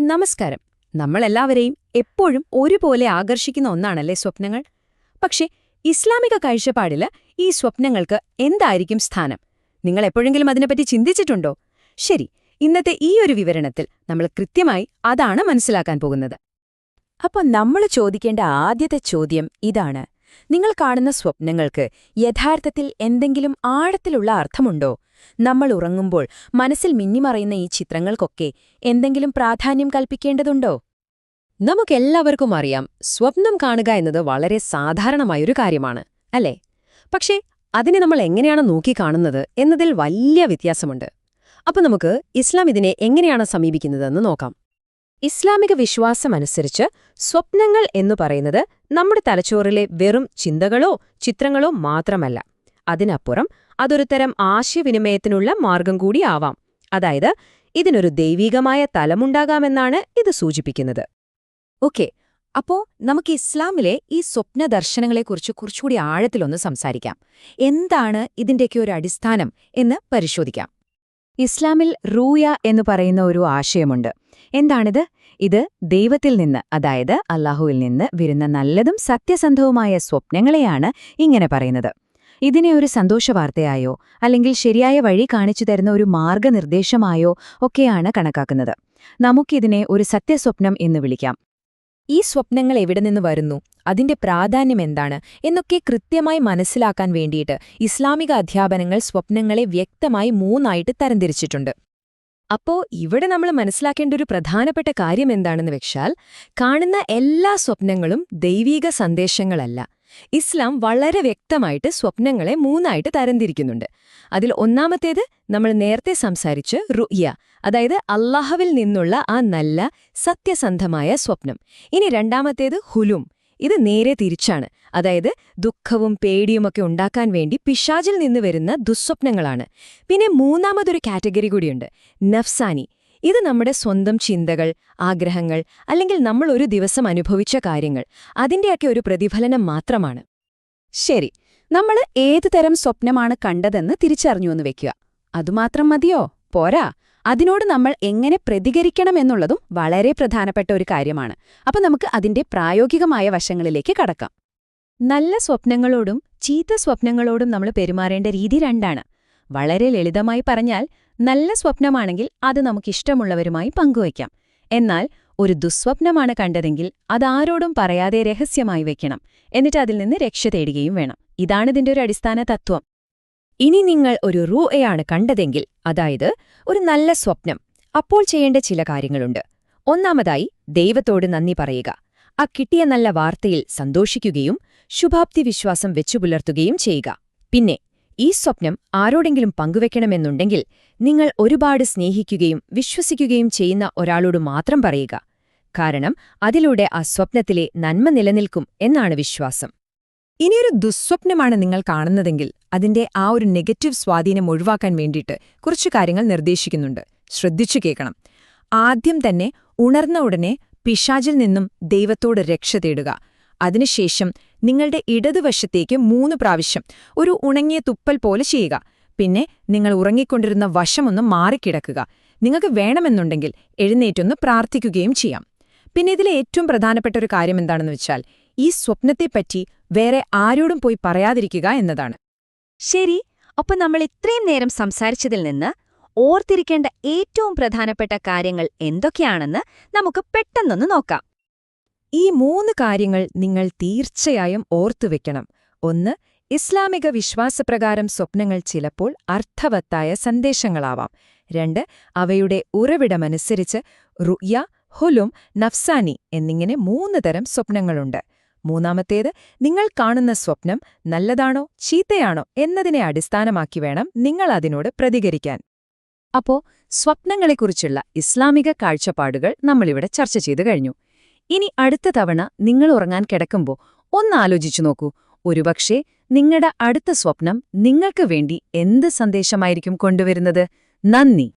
നമസ്കാരം. നമ്മളെല്ലാവരെയും എപ്പോഴും ഒരുപോലെ ആകർഷിക്കുന്ന ഒന്നാണല്ലേ സ്വപ്നങ്ങൾ? പക്ഷേ ഇസ്ലാമിക കാഴ്ചപ്പാടിൽ ഈ സ്വപ്നങ്ങൾക്ക് എന്തായിരിക്കും സ്ഥാനം? നിങ്ങൾ എപ്പോഴെങ്കിലും അതിനെപ്പറ്റി ചിന്തിച്ചിട്ടുണ്ടോ? ശരി ഇന്നത്തെ ഈ ഒരു വിവരണത്തിൽ നമ്മൾ കൃത്യമായി അതാണ് മനസ്സിലാക്കാൻ പോകുന്നത്. അപ്പോൾ നമ്മൾ ചോദിക്കേണ്ട ആദ്യത്തെ ചോദ്യം ഇതാണ്. നിങ്ങൾ കാണുന്ന സ്വപ്നങ്ങൾക്ക് യഥാർത്ഥത്തിൽ എന്തെങ്കിലും ആഴത്തിലുള്ള അർത്ഥമുണ്ടോ? നമ്മൾ ഉറങ്ങുമ്പോൾ മനസ്സിൽ മിന്നിമറയുന്ന ഈ ചിത്രങ്ങൾക്കൊക്കെ എന്തെങ്കിലും പ്രാധാന്യം കൽപ്പിക്കേണ്ടതുണ്ടോ? നമുക്കെല്ലാവർക്കും അറിയാം സ്വപ്നം കാണുക എന്നത് വളരെ സാധാരണമായൊരു കാര്യമാണ് അല്ലേ? പക്ഷേ അതിനെ നമ്മൾ എങ്ങനെയാണ് നോക്കിക്കാണുന്നത് എന്നതിൽ വലിയ വ്യത്യാസമുണ്ട്. അപ്പോൾ നമുക്ക് ഇസ്ലാം ഇതിനെ എങ്ങനെയാണ് സമീപിക്കുന്നതെന്ന് നോക്കാം. ഇസ്ലാമിക വിശ്വാസമനുസരിച്ച് സ്വപ്നങ്ങൾ എന്നു പറയുന്നത് നമ്മുടെ തലച്ചോറിലെ വെറും ചിന്തകളോ ചിത്രങ്ങളോ മാത്രമല്ല. അതിനപ്പുറം അതൊരു തരം ആശയവിനിമയത്തിനുള്ള മാർഗം കൂടി ആവാം. അതായത് ഇതിനൊരു ദൈവീകമായ തലമുണ്ടാകാമെന്നാണ് ഇത് സൂചിപ്പിക്കുന്നത്. ഓക്കെ അപ്പോ നമുക്ക് ഇസ്ലാമിലെ ഈ സ്വപ്ന ദർശനങ്ങളെക്കുറിച്ച് കുറച്ചുകൂടി ആഴത്തിലൊന്ന് സംസാരിക്കാം. എന്താണ് ഇതിന്റെയൊക്കെ ഒരു അടിസ്ഥാനം എന്ന് പരിശോധിക്കാം. ഇസ്ലാമിൽ റൂയ എന്ന് പറയുന്ന ഒരു ആശയമുണ്ട്. എന്താണിത്? ഇത് ദൈവത്തിൽ നിന്ന് അതായത് അല്ലാഹുവിൽ നിന്ന് വരുന്ന നല്ലതും സത്യസന്ധവുമായ സ്വപ്നങ്ങളെയാണ് ഇങ്ങനെ പറയുന്നത്. ഇതിനെ ഒരു സന്തോഷവാർത്തയായോ അല്ലെങ്കിൽ ശരിയായ വഴി കാണിച്ചു തരുന്ന ഒരു മാർഗനിർദ്ദേശമായോ ഒക്കെയാണ് കണക്കാക്കുന്നത്. നമുക്കിതിനെ ഒരു സത്യസ്വപ്നം എന്ന് വിളിക്കാം. ഈ സ്വപ്നങ്ങൾ എവിടെ നിന്ന് വരുന്നു? അതിന്റെ പ്രാധാന്യം എന്താണ്? എന്നൊക്കെ കൃത്യമായി മനസ്സിലാക്കാൻ വേണ്ടിയിട്ട് ഇസ്ലാമിക അധ്യാപനങ്ങൾ സ്വപ്നങ്ങളെ വ്യക്തമായി മൂന്നായിട്ട് തരംതിരിച്ചിട്ടുണ്ട്. അപ്പോ ഇവിടെ നമ്മൾ മനസ്സിലാക്കേണ്ട ഒരു പ്രധാനപ്പെട്ട കാര്യം എന്താണെന്ന് വെച്ചാൽ കാണുന്ന എല്ലാ സ്വപ്നങ്ങളും ദൈവീക സന്ദേശങ്ങളല്ല. ഇസ്ലാം വളരെ വ്യക്തമായിട്ട് സ്വപ്നങ്ങളെ മൂന്നായിട്ട് തരംതിരിക്കുന്നുണ്ട്. അതിൽ ഒന്നാമത്തേത് നമ്മൾ നേരത്തെ സംസാരിച്ച് റുയ്യ അതായത് അള്ളാഹുവിൽ നിന്നുള്ള ആ നല്ല സത്യസന്ധമായ സ്വപ്നം. ഇനി രണ്ടാമത്തേത് ഹുലും ഇത് നേരെ തിരിച്ചാണ്. അതായത് ദുഃഖവും പേടിയുമൊക്കെ ഉണ്ടാക്കാൻ വേണ്ടി പിശാചിൽ നിന്ന് വരുന്ന ദുസ്വപ്നങ്ങളാണ്. പിന്നെ മൂന്നാമതൊരു കാറ്റഗറി കൂടിയുണ്ട് നഫ്സാനി. ഇത് നമ്മുടെ സ്വന്തം ചിന്തകൾ ആഗ്രഹങ്ങൾ അല്ലെങ്കിൽ നമ്മൾ ഒരു ദിവസം അനുഭവിച്ച കാര്യങ്ങൾ. അതിന്റെയൊക്കെ ഒരു പ്രതിഫലനം മാത്രമാണ്. ശരി നമ്മൾ ഏതു തരം സ്വപ്നമാണ് കണ്ടതെന്ന് തിരിച്ചറിഞ്ഞുവെന്ന് വെക്കുക. അതുമാത്രം മതിയോ? പോരാ. അതിനോട് നമ്മൾ എങ്ങനെ പ്രതികരിക്കണമെന്നുള്ളതും വളരെ പ്രധാനപ്പെട്ട ഒരു കാര്യമാണ്. അപ്പം നമുക്ക് അതിന്റെ പ്രായോഗികമായ വശങ്ങളിലേക്ക് കടക്കാം. നല്ല സ്വപ്നങ്ങളോടും ചീത്ത സ്വപ്നങ്ങളോടും നമ്മൾ പെരുമാറേണ്ട രീതി രണ്ടാണ്. വളരെ ലളിതമായി പറഞ്ഞാൽ നല്ല സ്വപ്നമാണെങ്കിൽ അത് നമുക്കിഷ്ടമുള്ളവരുമായി പങ്കുവയ്ക്കാം. എന്നാൽ ഒരു ദുസ്വപ്നമാണ് കണ്ടതെങ്കിൽ അതാരോടും പറയാതെ രഹസ്യമായി വെക്കണം. എന്നിട്ട് അതിൽ നിന്ന് രക്ഷ തേടുകയും വേണം. ഇതാണിതിന്റെ ഒരു അടിസ്ഥാന തത്വം. ഇനി നിങ്ങൾ ഒരു റൂയയാണ് കണ്ടതെങ്കിൽ അതായത് ഒരു നല്ല സ്വപ്നം അപ്പോൾ ചെയ്യേണ്ട ചില കാര്യങ്ങളുണ്ട്. ഒന്നാമതായി ദൈവത്തോട് നന്ദി പറയുക. ആ കിട്ടിയ നല്ല വാർത്തയിൽ സന്തോഷിക്കുകയും ശുഭാപ്തി വിശ്വാസം വെച്ചുപുലർത്തുകയും ചെയ്യുക. പിന്നെ ഈ സ്വപ്നം ആരോടെങ്കിലും പങ്കുവെക്കണമെന്നുണ്ടെങ്കിൽ നിങ്ങൾ ഒരുപാട് സ്നേഹിക്കുകയും വിശ്വസിക്കുകയും ചെയ്യുന്ന ഒരാളോട് മാത്രം പറയുക. കാരണം അതിലൂടെ ആ സ്വപ്നത്തിലെ നന്മ നിലനിൽക്കും എന്നാണ് വിശ്വാസം. ഇനിയൊരു ദുസ്വപ്നമാണ് നിങ്ങൾ കാണുന്നതെങ്കിൽ അതിന്റെ ആ ഒരു നെഗറ്റീവ് സ്വാധീനം ഒഴിവാക്കാൻ വേണ്ടിയിട്ട് കുറച്ചു കാര്യങ്ങൾ നിർദ്ദേശിക്കുന്നുണ്ട്. ശ്രദ്ധിച്ചു കേൾക്കണം. ആദ്യം തന്നെ ഉണർന്ന ഉടനെ പിശാചിൽ നിന്നും ദൈവത്തോട് രക്ഷ തേടുക. അതിനുശേഷം നിങ്ങളുടെ ഇടതുവശത്തേക്ക് മൂന്ന് പ്രാവശ്യം ഒരു ഉണങ്ങിയ തുപ്പൽ പോലെ ചെയ്യുക. പിന്നെ നിങ്ങൾ ഉറങ്ങിക്കൊണ്ടിരുന്ന വശമൊന്ന് മാറിക്കിടക്കുക. നിങ്ങൾക്ക് വേണമെന്നുണ്ടെങ്കിൽ എഴുന്നേറ്റൊന്ന് പ്രാർത്ഥിക്കുകയും ചെയ്യാം. പിന്നെ ഇതിലെ ഏറ്റവും പ്രധാനപ്പെട്ട ഒരു കാര്യം എന്താണെന്ന് വെച്ചാൽ ഈ സ്വപ്നത്തെപ്പറ്റി വേറെ ആരോടും പോയി പറയാതിരിക്കുക എന്നതാണ്. ശരി അപ്പൊ നമ്മൾ ഇത്രയും നേരം സംസാരിച്ചതിൽ നിന്ന് ഓർത്തിരിക്കേണ്ട ഏറ്റവും പ്രധാനപ്പെട്ട കാര്യങ്ങൾ എന്തൊക്കെയാണെന്ന് നമുക്ക് പെട്ടെന്നൊന്ന് നോക്കാം. ഈ മൂന്ന് കാര്യങ്ങൾ നിങ്ങൾ തീർച്ചയായും ഓർത്തുവെക്കണം ഒന്ന് ഇസ്ലാമിക വിശ്വാസപ്രകാരം സ്വപ്നങ്ങൾ ചിലപ്പോൾ അർത്ഥവത്തായ സന്ദേശങ്ങളാവാം. രണ്ട് അവയുടെ ഉറവിടമനുസരിച്ച് റുയ ഹുലും നഫ്സാനി എന്നിങ്ങനെ മൂന്ന് തരം സ്വപ്നങ്ങളുണ്ട്. മൂന്നാമത്തേത് നിങ്ങൾ കാണുന്ന സ്വപ്നം നല്ലതാണോ ചീത്തയാണോ എന്നതിനെ അടിസ്ഥാനമാക്കി വേണം നിങ്ങൾ അതിനോട് പ്രതികരിക്കാൻ. അപ്പോ സ്വപ്നങ്ങളെക്കുറിച്ചുള്ള ഇസ്ലാമിക കാഴ്ചപ്പാടുകൾ നമ്മളിവിടെ ചർച്ച ചെയ്തു കഴിഞ്ഞു. ഇനി അടുത്ത തവണ നിങ്ങൾ ഉറങ്ങാൻ കിടക്കുമ്പോൾ ഒന്നാലോചിച്ചു നോക്കൂ. ഒരുപക്ഷെ നിങ്ങളുടെ അടുത്ത സ്വപ്നം നിങ്ങൾക്ക് വേണ്ടി എന്ത് സന്ദേശമായിരിക്കും കൊണ്ടുവരുന്നത്? നന്ദി.